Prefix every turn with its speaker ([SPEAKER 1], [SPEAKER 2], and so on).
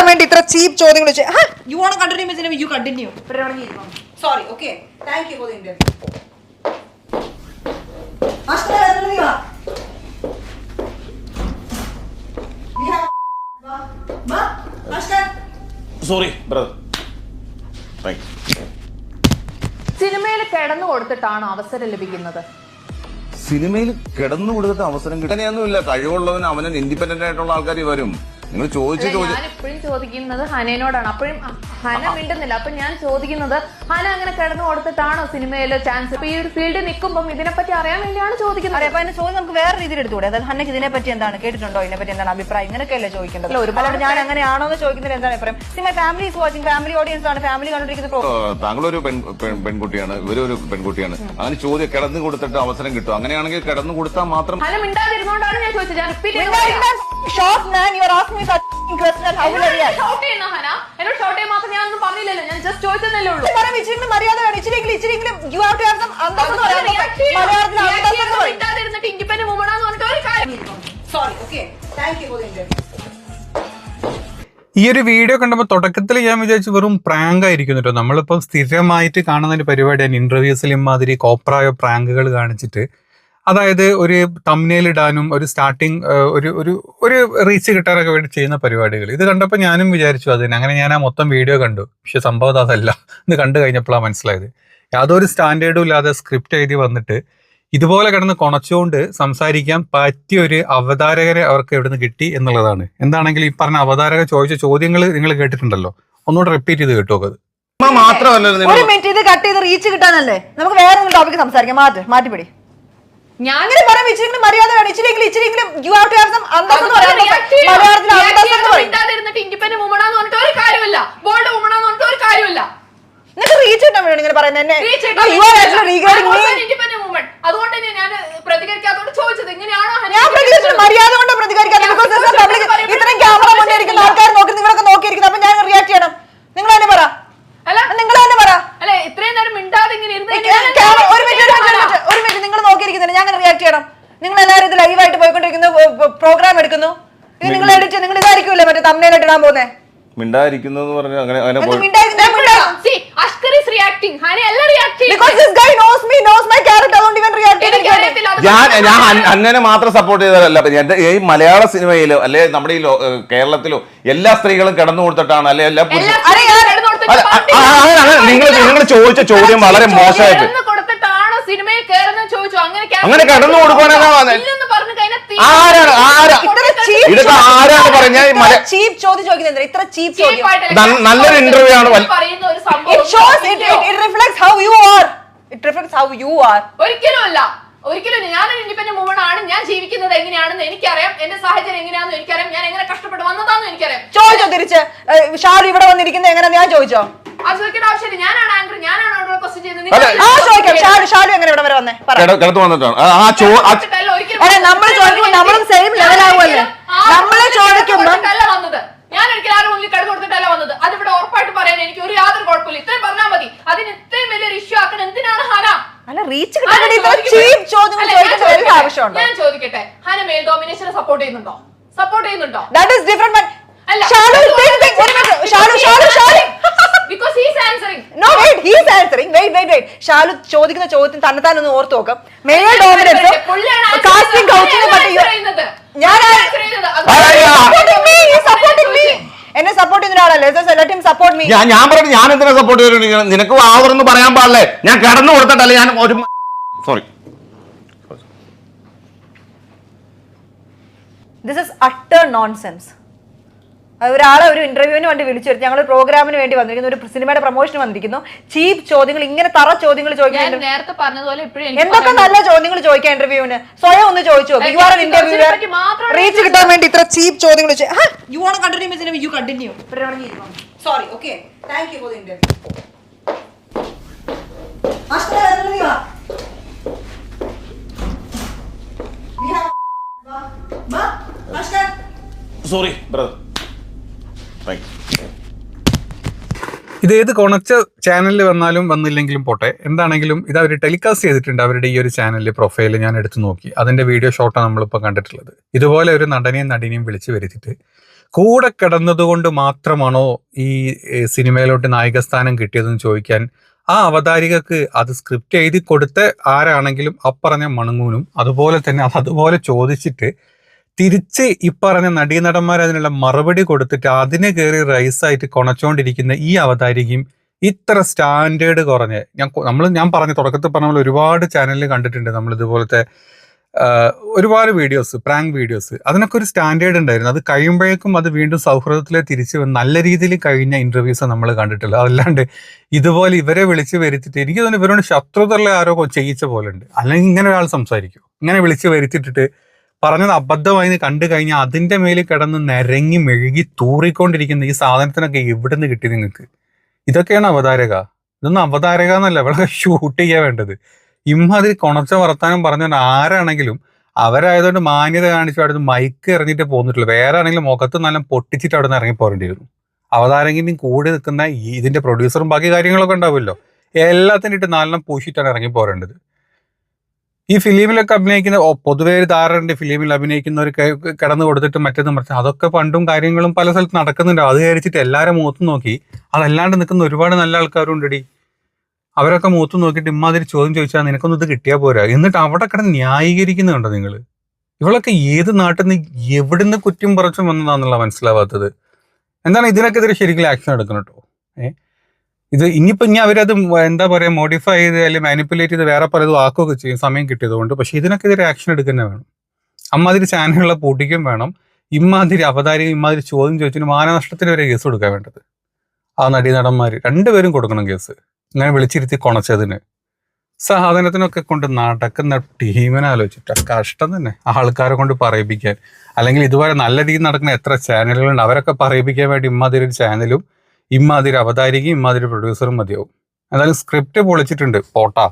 [SPEAKER 1] കിട്ടാൻ വേണ്ടി ഇത്ര ചീപ്പ് ചോദ്യങ്ങൾ you won't continue you continue sorry okay thank you for the interview
[SPEAKER 2] sorry brother thank
[SPEAKER 3] സിനിമയിൽ കിടന്നു കൊടുത്തിട്ടാണ് അവസരം ലഭിക്കുന്നത്.
[SPEAKER 2] സിനിമയിൽ കിടന്നു കൊടുത്തിട്ട് അവസരം കിട്ടാനൊന്നുമില്ല കഴിവുള്ളവന് അവനും ഇൻഡിപെൻഡന്റ് ആയിട്ടുള്ള ആൾക്കാർ വരും. നിങ്ങൾ ചോദിച്ചു ചോദിച്ചു
[SPEAKER 3] ഞാൻ ഇപ്പോഴും ചോദിക്കുന്നത് ഹനയോടാണ് അപ്പോഴും ഹന മിണ്ടുന്നില്ല. അപ്പൊ ഞാൻ ചോദിക്കുന്നത് ഹന അങ്ങനെ കിടന്നു കൊടുത്തിട്ടാണോ സിനിമയിൽ ചാൻസ് ഇപ്പൊ ഈ ഒരു ഫീൽഡ് നിൽക്കുമ്പോൾ ഇതിനെപ്പറ്റി അറിയാൻ വേണ്ടിയാണ് ചോദിക്കുന്നത്.
[SPEAKER 1] അതെ അപ്പൊ അതിന് ചോദ്യം നമുക്ക് വേറെ രീതിയിൽ എടുത്തുകൂടെ? അതായത് ഹനക്ക് ഇതിനെ പറ്റി എന്താണ്? കേട്ടിട്ടുണ്ടോ? ഇതിനെപ്പറ്റി എന്താണ് അഭിപ്രായം? ഇങ്ങനെയൊക്കെയല്ലേ ചോദിക്കേണ്ടത്?
[SPEAKER 3] ഒരുപാട്
[SPEAKER 1] ഞാൻ അങ്ങനെയാണോ എന്ന് ചോദിക്കുന്നത് എന്താണ് അഭിപ്രായം? Cinema family is watching family audience ആണ്. ഫാമിലി കണ്ടിരിക്കുന്ന
[SPEAKER 2] താങ്കളൊരു പെൺ പെൺ- പെൺകുട്ടിയാണ്. ഇവരൊരു പെൺകുട്ടിയാണ്. അങ്ങനെ ചോദ്യം കിടന്നു കൊടുത്തിട്ട് അവസരം കിട്ടും. അങ്ങനെയാണെങ്കിൽ കിടന്നു കൊടുത്താൽ മാത്രം
[SPEAKER 3] ഹന മിണ്ടാതിരുന്നോണ്ടാണ് ഞാൻ ചോദിച്ചത്. ഞാൻ റിപ്പീറ്റ് ചെയ്ത്
[SPEAKER 1] short man you are asking
[SPEAKER 3] എന്നോട് ഷോർട്ട് മാത്രം ഞാൻ ഒന്നും പറഞ്ഞില്ലല്ലോ. ഞാൻ ജസ്റ്റ് ചോദിച്ചതല്ലേ ഉള്ളൂ.
[SPEAKER 1] പറയാം ഇച്ചിരി മര്യാദ വേണം ഇച്ചിരിയെങ്കിലും ഇച്ചിരിയെങ്കിലും you have to have some അന്തസ്സ് എന്ന് മലയാളത്തിൽ എന്ന് പറയും.
[SPEAKER 3] മിണ്ടാതിരുന്നിട്ട് ഇൻഡിപെൻഡന്റ് വുമൺ ആണെന്ന് പറഞ്ഞിട്ട് ഒരു കാര്യം
[SPEAKER 1] sorry okay thank you for interview
[SPEAKER 4] ഈ ഒരു വീഡിയോ കണ്ടപ്പോൾ തുടക്കത്തിൽ ഞാൻ വിചാരിച്ചു വെറും പ്രാങ്ക് ആയിരിക്കും കേട്ടോ നമ്മളിപ്പോൾ സ്ഥിരമായിട്ട് കാണുന്ന ഒരു പരിപാടിയാണ് ഇന്റർവ്യൂസിൽ മാതിരി കോപ്രായോ പ്രാങ്കുകൾ കാണിച്ചിട്ട്. അതായത് ഒരു തമ്നയിൽ ഇടാനും ഒരു സ്റ്റാർട്ടിങ് ഒരു ഒരു ഒരു റീച്ച് കിട്ടാനൊക്കെ വേണ്ടി ചെയ്യുന്ന പരിപാടികൾ. ഇത് കണ്ടപ്പോൾ ഞാനും വിചാരിച്ചു അതിന്. അങ്ങനെ ഞാൻ ആ മൊത്തം വീഡിയോ കണ്ടു. പക്ഷെ സംഭവം അതല്ല. ഇത് കണ്ടു കഴിഞ്ഞപ്പോഴാണ് മനസ്സിലായത്. യാതൊരു സ്റ്റാൻഡേർഡും ഇല്ലാതെ സ്ക്രിപ്റ്റ് എഴുതി വന്നിട്ട് ഇതുപോലെ കിടന്ന് കൊണച്ചുകൊണ്ട് സംസാരിക്കാൻ പറ്റിയ ഒരു അവതാരകരെ അവർക്ക് എവിടുന്ന് കിട്ടി എന്നുള്ളതാണ്. എന്താണെങ്കിൽ ഈ പറഞ്ഞ അവതാരക ചോദിച്ച ചോദ്യങ്ങൾ നിങ്ങൾ കേട്ടിട്ടുണ്ടല്ലോ. ഒന്നുകൂടെ റിപ്പീറ്റ് ചെയ്ത് കേട്ടോ അത്.
[SPEAKER 2] സിനിമ മാത്രമല്ല
[SPEAKER 1] ഒരു മിനിറ്റ് ഇത് കട്ട് ചെയ്ത് റീച്ച് കിട്ടാനല്ലേ? നമുക്ക് വേറെ ടോപ്പിക് സംസാരിക്കാം. മാറ്റി മാറ്റിപ്പിടി.
[SPEAKER 3] ഞാൻ
[SPEAKER 1] അങ്ങനെ പറയാം ഇച്ചിരിയെങ്കിലും മര്യാദ വേണം. ഇച്ചിരിയെങ്കിലും ഇച്ചിരിയെങ്കിലും you have to have some അന്തസ്സ് എന്ന് പറയാം മലയാളത്തിൽ അന്തസ്സ് എന്ന് പറയും.
[SPEAKER 3] ഇൻഡിപെൻഡന്റ് വുമൺ ആണെന്ന് പറഞ്ഞിട്ട് ഒരു കാര്യമില്ല ബോൾഡ് വുമൺ ആണെന്ന് പറഞ്ഞിട്ട് ഒരു കാര്യമില്ല
[SPEAKER 1] നിനക്ക് റീച്ച് കിട്ടാൻ വേണ്ടി ഇങ്ങനെ പറയുന്നത് എന്നെ. You are actually regarding me
[SPEAKER 3] independent woman അതുകൊണ്ട് തന്നെ ഞാൻ പ്രതികരിക്കാത്തോട് ചോദിച്ചത് ഇങ്ങനെയാണോ
[SPEAKER 1] ഞാൻ പ്രതികരിച്ചു മര്യാദ കൊണ്ട് പ്രതികരിക്കാൻ ബിക്കോസ് ദിസ് ഇസ്
[SPEAKER 3] പ്രതികരിച്ചു
[SPEAKER 1] ഇത്രയും ക്യാമറ മുന്നേ ഇരിക്കുന്ന ആൾക്കാർ നോക്കി നിങ്ങളൊക്കെ നോക്കിയിരിക്കുന്നത് അപ്പൊ ഞാൻ റിയാക്ട് ചെയ്യണം നിങ്ങൾ തന്നെ പറ
[SPEAKER 3] അല്ല
[SPEAKER 1] നിങ്ങൾ തന്നെ പറ
[SPEAKER 3] അല്ലെ ഇത്രയും നേരം മിണ്ടാതെ ഇങ്ങനെ ഇരുന്ന്
[SPEAKER 1] ഈ
[SPEAKER 3] കഴിഞ്ഞാൽ
[SPEAKER 1] ക്യാമറ
[SPEAKER 3] ഞാൻ
[SPEAKER 1] ഒരു മിനിറ്റ് ഒരു മിനിറ്റ് ഒരു മിനിറ്റ്, ഒരു മിനിറ്റ് നിങ്ങൾ നോക്കിയിരിക്കുന്നില്ല ഞാൻ റിയാക്ട് ചെയ്യണം നിങ്ങൾ എല്ലാവരും ഇത് ലൈവായിട്ട് പോയിക്കൊണ്ടിരിക്കുന്നു പ്രോഗ്രാം എടുക്കുന്നു ഇത് നിങ്ങൾ എഡിറ്റ് നിങ്ങൾ ഇതായിരിക്കുമല്ലേ മറ്റേ തമ്മനയിലിട്ട് ഇടാൻ പോകുന്നേ?
[SPEAKER 2] മിണ്ടായിരിക്കുന്നു എന്ന് പറഞ്ഞ് അങ്ങനെ അങ്ങനെ പോയി-
[SPEAKER 1] ഞാൻ
[SPEAKER 2] ഞാൻ അന്നനെ മാത്രം സപ്പോർട്ട് ചെയ്തതല്ല. എന്റെ ഈ മലയാള സിനിമയിലോ അല്ലെ നമ്മുടെ ഈ കേരളത്തിലോ എല്ലാ സ്ത്രീകളും കിടന്നു കൊടുത്തിട്ടാണ് അല്ലെ എല്ലാ നിങ്ങൾ നിങ്ങൾ ചോദിച്ച ചോദ്യം വളരെ മോശമായിട്ട്.
[SPEAKER 3] അങ്ങനെ കിടന്നു
[SPEAKER 2] അങ്ങനെ കിടന്ന് കൊടുക്കുവാനാ ആരാണ്? ആരാ? ഇതൊക്കെ ആരാണ് പറഞ്ഞ
[SPEAKER 1] cheap ചോദ്യം ചോദിക്കുന്നത് ഇത്ര cheap ചോദ്യം.
[SPEAKER 2] നല്ലൊരു ഇന്റർവ്യൂ ആണ് വൽ-
[SPEAKER 3] പറയുന്ന ഒരു സംഭവം
[SPEAKER 1] It shows, it, it, it reflects how you are. It reflects how you are.
[SPEAKER 3] ഒരിക്കലും. ഞാനൊരു ഇൻഡിപെൻഡന്റ് വുമൺ ആണ്. ഞാൻ ജീവിക്കുന്നത് എങ്ങനെയാണെന്ന് എനിക്കറിയാം. എന്റെ സാഹചര്യം എങ്ങനെയാണെന്ന് എനിക്കറിയാം. ഞാൻ എങ്ങനെ കഷ്ടപ്പെട്ട് വന്നതാന്ന് എനിക്കറിയാം.
[SPEAKER 1] ചോദിച്ചോ തിരിച്ച്. ഷാരു ഇവിടെ വന്നിരിക്കുന്നത് എങ്ങനെ ഞാൻ ചോദിച്ചോ?
[SPEAKER 3] അത് ചോദിക്കേണ്ട ആവശ്യമില്ല. ഞാനാണ് ആങ്കർ ഞാനാണ് അവിടെ ക്വസ്റ്റ്യൻ ചെയ്തത്
[SPEAKER 1] ഷാലു ഷാരു എങ്ങനെ ഇവിടെ വരെ വന്നേ? പറ.
[SPEAKER 2] കിടത്ത് വന്നിട്ടാണ്. ആ, ആ ചോ ആ
[SPEAKER 1] അതെ നമ്മൾ ചോദിക്കുമ്പോൾ നമ്മളും സെയിം ലെവൽ ആവുമല്ലേ? നമ്മളെ ചോദിക്കുമ്പോൾ
[SPEAKER 3] അല്ല വന്നത്. ഞാൻ ഒരിക്കലും ആരും മുന്നിൽ കട കൊടുത്തിട്ടല്ല വന്നത്. അതിവിടെ ഉറപ്പായിട്ട് പറയാൻ എനിക്ക് ഒരു യാതൊരു കുഴപ്പമില്ല. ഇത്രയും പറഞ്ഞാൽ മതി. അതിന് ഇത്രയും വലിയൊരു ഇഷ്യൂ ആക്കാൻ എന്തിനാണ് ഹന?
[SPEAKER 1] അല്ല റീച്ച് കിട്ടാൻ വേണ്ടി ഇത്ര ചീപ്പ് ചോദ്യങ്ങൾ ചോദിക്കേണ്ട ആവശ്യമുണ്ടോ?
[SPEAKER 3] ഞാൻ ചോദിക്കട്ടെ? ഹന ഡോമിനേഷനെ സപ്പോർട്ട് ചെയ്യുന്നുണ്ടോ? സപ്പോർട്ട് ചെയ്യുന്നുണ്ടോ?
[SPEAKER 1] ദാറ്റ് ഈസ് ഡിഫറെന്റ്
[SPEAKER 3] അല്ല because he's answering
[SPEAKER 1] no answering wait wait wait Shalu ചോദിക്കുന്ന ചോദ്യത്തിന് തന്നെത്താൻ ഒന്ന് ഓർത്ത് നോക്കാം. മെയിൽ ഡോമിനൻസ് കാസ്റ്റിംഗ് കൗച്ചിനെ പറ്റി ഞാൻ. എന്നെ സപ്പോർട്ട് ചെയ്യുന്ന ഒരാളല്ലേ? ലെറ്റ് ഹിം സപ്പോർട്ട് മീ
[SPEAKER 2] ഞാൻ ഞാൻ പറഞ്ഞു ഞാൻ എന്തിനാ സപ്പോർട്ട് ചെയ്യുന്നു നിനക്ക് ആവറൊന്നും പറയാൻ പാടില്ലേ? ഞാൻ കടന്നു കൊടുത്തിട്ടല്ലേ ഞാൻ ഒരു sorry
[SPEAKER 1] this is utter nonsense ഒരാളെ ഒരു ഇന്റർവ്യൂവിന് വേണ്ടി വിളിച്ചു വരുത്തി ഞങ്ങൾ പ്രോഗ്രാമിന് വേണ്ടി വന്നിരിക്കുന്നു. ഒരു സിനിമയുടെ പ്രൊമോഷന് വന്നിരിക്കുന്നു. ചീപ്പ് ചോദ്യങ്ങൾ ഇങ്ങനെ തറ ചോദ്യങ്ങൾ
[SPEAKER 3] ഞാൻ
[SPEAKER 1] ചോദിക്കാൻ
[SPEAKER 3] നേരത്തെ പറഞ്ഞതുപോലെ ഇപ്പോഴും
[SPEAKER 1] എന്തൊക്കെ നല്ല ചോദ്യങ്ങൾ ചോദിക്കാം ഇന്റർവ്യൂവിന് സ്വയം ഒന്ന് ചോദിച്ചു യു ആർ
[SPEAKER 3] ഇന്റർവ്യൂ
[SPEAKER 1] റീച്ച് കിട്ടാൻ വേണ്ടി ഇത്ര ചീപ്പ് ചോദ്യങ്ങൾ you won't continue you continue sorry okay thank you for the interview
[SPEAKER 2] sorry brother
[SPEAKER 4] ഇത് ഏത് കൊണച്ച ചാനലിൽ വന്നാലും വന്നില്ലെങ്കിലും പോട്ടെ. എന്താണെങ്കിലും ഇത് അവർ ടെലികാസ്റ്റ് ചെയ്തിട്ടുണ്ട്. അവരുടെ ഈ ഒരു ചാനലിൽ പ്രൊഫൈൽ ഞാൻ എടുത്തു നോക്കി. അതിന്റെ വീഡിയോ ഷോട്ടാണ് നമ്മളിപ്പോൾ കണ്ടിട്ടുള്ളത്. ഇതുപോലെ ഒരു നടനെയും നടിനെയും വിളിച്ചു വരുത്തിയിട്ട് കൂടെ കിടന്നതുകൊണ്ട് മാത്രമാണോ ഈ സിനിമയിലോട്ട് നായികസ്ഥാനം കിട്ടിയതെന്ന് ചോദിക്കാൻ ആ അവതാരികക്ക് അത് സ്ക്രിപ്റ്റ് എഴുതി കൊടുത്ത ആരാണെങ്കിലും അപ്പറഞ്ഞ മണങ്ങൂനും അതുപോലെ തന്നെ അത് അതുപോലെ ചോദിച്ചിട്ട് തിരിച്ച് ഈ ഇപ്പറഞ്ഞ നടീനടന്മാർ അതിനുള്ള മറുപടി കൊടുത്തിട്ട് അതിനെ കയറി റൈസായിട്ട് കൊണച്ചോണ്ടിരിക്കുന്ന ഈ അവതാരികയും ഇത്ര സ്റ്റാൻഡേർഡ് കുറഞ്ഞ്. ഞാൻ നമ്മൾ ഞാൻ പറഞ്ഞ തുടക്കത്തിൽ പറഞ്ഞ പോലെ ഒരുപാട് ചാനലിൽ കണ്ടിട്ടുണ്ട് നമ്മൾ ഇതുപോലത്തെ ഒരുപാട് വീഡിയോസ് പ്രാങ്ക് വീഡിയോസ് അതിനൊക്കെ ഒരു സ്റ്റാൻഡേർഡ് ഉണ്ടായിരുന്നു. അത് കഴിയുമ്പോഴേക്കും അത് വീണ്ടും സൗഹൃദത്തിലെ തിരിച്ച് നല്ല രീതിയിൽ കഴിഞ്ഞ ഇന്റർവ്യൂസ് നമ്മൾ കണ്ടിട്ടില്ല അതല്ലാണ്ട് ഇതുപോലെ ഇവരെ വിളിച്ച് വരുത്തിയിട്ട് എനിക്ക് തോന്നുന്നു ഇവരോട് ശത്രുതയുള്ള ആരോ ചെയ്യിച്ച പോലെ ഉണ്ട്. അല്ലെങ്കിൽ ഇങ്ങനെ ഒരാൾ സംസാരിക്കും. ഇങ്ങനെ വിളിച്ച് വരുത്തിയിട്ടിട്ട് പറഞ്ഞത് അബദ്ധമായി കണ്ടു കഴിഞ്ഞാൽ അതിന്റെ മേലിൽ കിടന്ന് നിരങ്ങി മെഴുകി തൂറിക്കൊണ്ടിരിക്കുന്ന ഈ സാധനത്തിനൊക്കെ എവിടെ നിന്ന് കിട്ടി നിങ്ങൾക്ക്? ഇതൊക്കെയാണ് അവതാരക. ഇതൊന്നും അവതാരക എന്നല്ല ഇവിടെ ഷൂട്ട് ചെയ്യാൻ വേണ്ടത്. ഇമ്മാതിരി കൊണച്ച വർത്താനം പറഞ്ഞാൽ ആരാണെങ്കിലും അവരായതുകൊണ്ട് മാന്യത കാണിച്ചു അവിടെ മൈക്ക് എറിഞ്ഞിട്ട് പോന്നിട്ടുള്ളൂ വേറെ ആണെങ്കിലും മുഖത്ത് നല്ല പൊട്ടിച്ചിട്ട് അവിടെ ഇറങ്ങി പോരേണ്ടിയിരുന്നു അവതാരങ്കിലും കൂടി നിൽക്കുന്ന ഈ പ്രൊഡ്യൂസറും ബാക്കി കാര്യങ്ങളൊക്കെ ഉണ്ടാവുമല്ലോ. എല്ലാത്തിനും ഇട്ട് നാലെണ്ണം പൂശിയിട്ടാണ് ഇറങ്ങി പോരേണ്ടത്. ഈ ഫിലിമിലൊക്കെ അഭിനയിക്കുന്ന പൊതുവേ ഒരു ധാരണ ഫിലിമിൽ അഭിനയിക്കുന്നവർ കിടന്നു കൊടുത്തിട്ട് മറ്റൊന്നും മറിച്ച്. അതൊക്കെ പണ്ടും കാര്യങ്ങളും പല സ്ഥലത്ത് നടക്കുന്നുണ്ട്. അത് വിചാരിച്ചിട്ട് എല്ലാവരും മുഖത്തും നോക്കി. അതല്ലാണ്ട് നിൽക്കുന്ന ഒരുപാട് നല്ല ആൾക്കാരും ഉണ്ടടി അവരൊക്കെ മൂത്തു നോക്കിയിട്ട് ഇമ്മാതിരി ചോദ്യം ചോദിച്ചാൽ നിനക്കൊന്നും ഇത് കിട്ടിയാൽ പോരാ. എന്നിട്ട് അവിടെ കിടന്ന് ന്യായീകരിക്കുന്നുണ്ടോ നിങ്ങൾ ഇവളൊക്കെ ഏത് നാട്ടിൽ നിന്ന് എവിടുന്ന് കുറ്റം പറിച്ചും വന്നതാണെന്നുള്ള മനസ്സിലാവാത്തത്. എന്താണ് ഇതിനൊക്കെതിരെ ശരിക്കും ആക്ഷൻ എടുക്കണം കേട്ടോ ഏഹ് ഇത് ഇനിയിപ്പോ ഇനി അവരത് എന്താ പറയാ മോഡിഫൈ ചെയ്ത് അല്ലെങ്കിൽ മാനിപ്പുലേറ്റ് ചെയ്ത് വേറെ പലതും ആക്കുകയൊക്കെ ചെയ്യും സമയം കിട്ടിയതുകൊണ്ട്. പക്ഷേ ഇതിനൊക്കെ ഒരു ആക്ഷൻ എടുക്കുന്നത് വേണം. അമ്മാതിരി ചാനലുകളെ പൂട്ടിക്കും വേണം. ഇമ്മാതിരി അവതാരിക ഇമ്മാതിരി ചോദ്യം ചോദിച്ചിട്ട് മാനനഷ്ടത്തിന് വരെ കേസ് കൊടുക്കാൻ വേണ്ടത്. ആ നടീനടന്മാർ രണ്ടുപേരും കൊടുക്കണം കേസ്. ഇങ്ങനെ വിളിച്ചിരുത്തി കൊണച്ചതിന്. സാധനത്തിനൊക്കെ കൊണ്ട് നടക്കുന്ന ടീമിനെ ആലോചിച്ചിട്ട്. കഷ്ടം തന്നെ ആൾക്കാരെ കൊണ്ട് പറയിപ്പിക്കാൻ. അല്ലെങ്കിൽ ഇതുപോലെ നല്ല രീതിയിൽ നടക്കുന്ന എത്ര ചാനലുകളുണ്ട് അവരൊക്കെ പറയിപ്പിക്കാൻ വേണ്ടി ഇമ്മാതിരി ഒരു ചാനലും ഇമ്മാതിരി അവതാരികയും ഇമ്മാതിരി പ്രൊഡ്യൂസറും മതിയാവും. എന്തായാലും സ്ക്രിപ്റ്റ് പൊളിച്ചിട്ടുണ്ട്. പോട്ടാ.